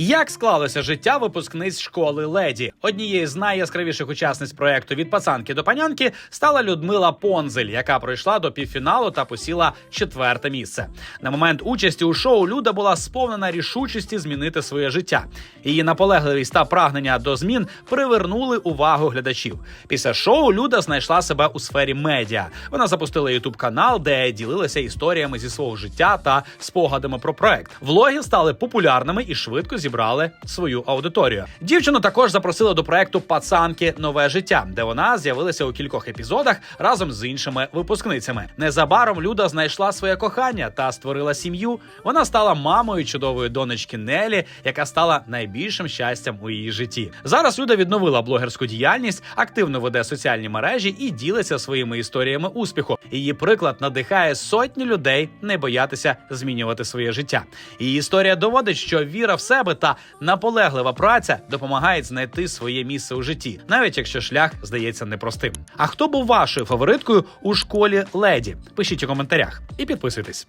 Як склалося життя випускниць школи леді? Однією з найяскравіших учасниць проекту від пацанки до панянки стала Людмила Понзель, яка пройшла до півфіналу та посіла четверте місце. На момент участі у шоу Люда була сповнена рішучості змінити своє життя. Її наполегливість та прагнення до змін привернули увагу глядачів. Після шоу Люда знайшла себе у сфері медіа. Вона запустила ютуб канал, де ділилася історіями зі свого життя та спогадами про проект. Влоги стали популярними і швидко зібрали свою аудиторію. Дівчину також запросили до проекту Пацанки Нове життя, де вона з'явилася у кількох епізодах разом з іншими випускницями. Незабаром Люда знайшла своє кохання та створила сім'ю. Вона стала мамою чудової донечки Нелі, яка стала найбільшим щастям у її житті. Зараз Люда відновила блогерську діяльність, активно веде соціальні мережі і ділиться своїми історіями успіху. Її приклад надихає сотні людей не боятися змінювати своє життя. Її історія доводить, що віра в себе та наполеглива праця допомагають знайти своє місце у житті, навіть якщо шлях здається непростим. А хто був вашою фавориткою у школі леді? Пишіть у коментарях і підписуйтесь.